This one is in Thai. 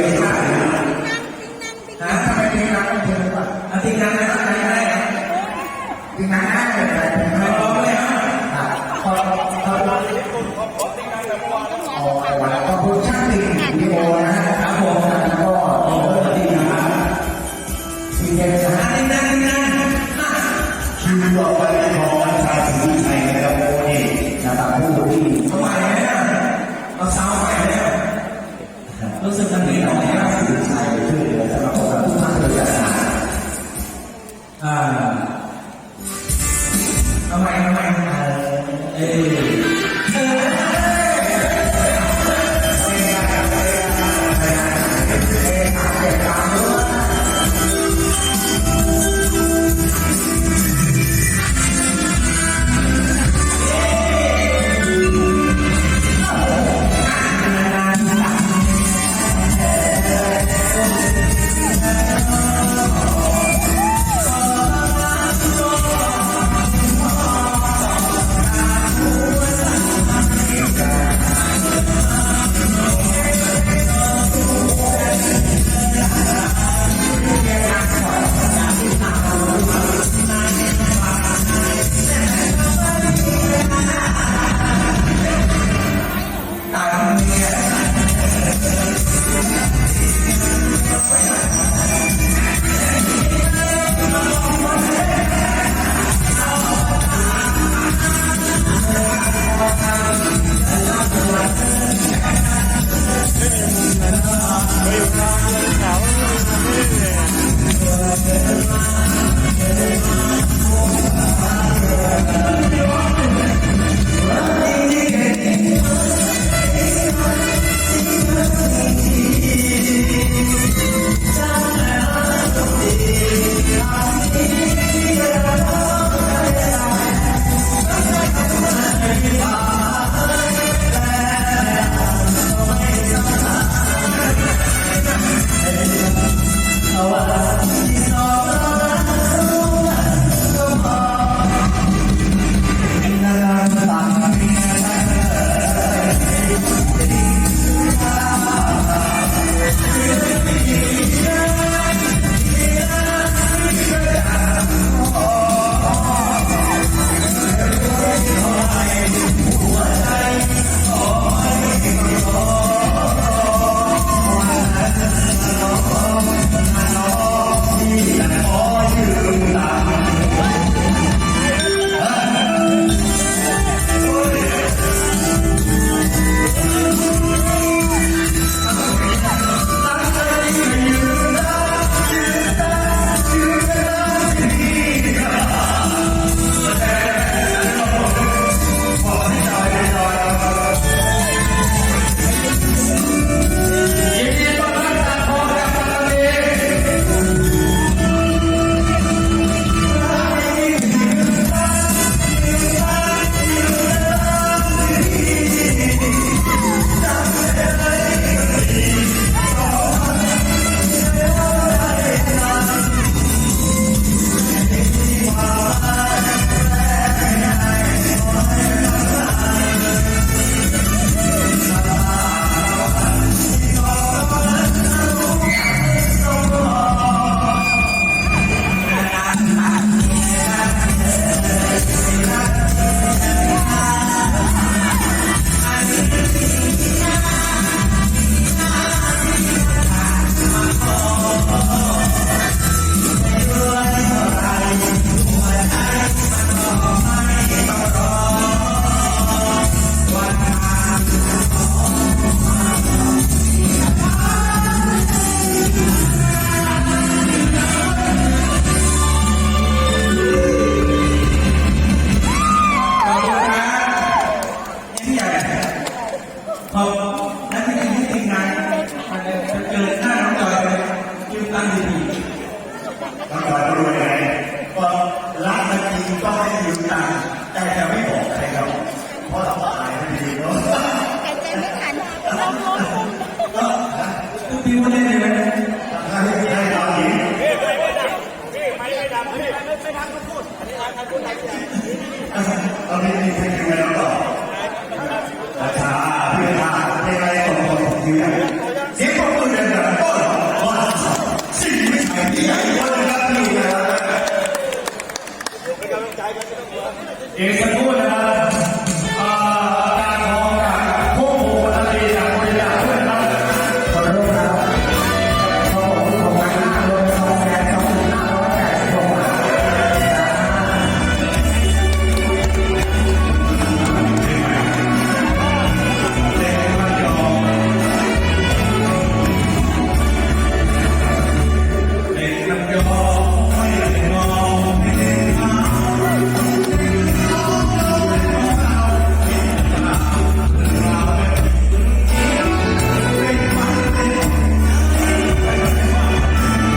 ดูท่านะฮะทำไมทิ้งน้ำไม่เจอวะเอาทิ้งน้ำไม่ได้ไม่ได้นะทิ้งน้ำได้เลยแต่ผมไม่ร้อเลยอะพอพออ๋อพอบคุณช่างติดวิดีโอนะครับผม ท Amen. ข นตั้งดีต้องคอยรู้ไงก็รักกันจริงต้องให้ยืมตังค์แต่จะไม่บอกใครครับเพราะเราอายไม่ดีเนาะหายใจไม่ทันต้องลดลงๆทุกทีมเล่นเลยนะถ้าไม่ให้เราหญิงเราไม่มีใครอยู่แล้วต่อราชาเพื่อนทาเป็นอะไรของคนของเพื่อนเสียงปรบมือดั ഏകദേശം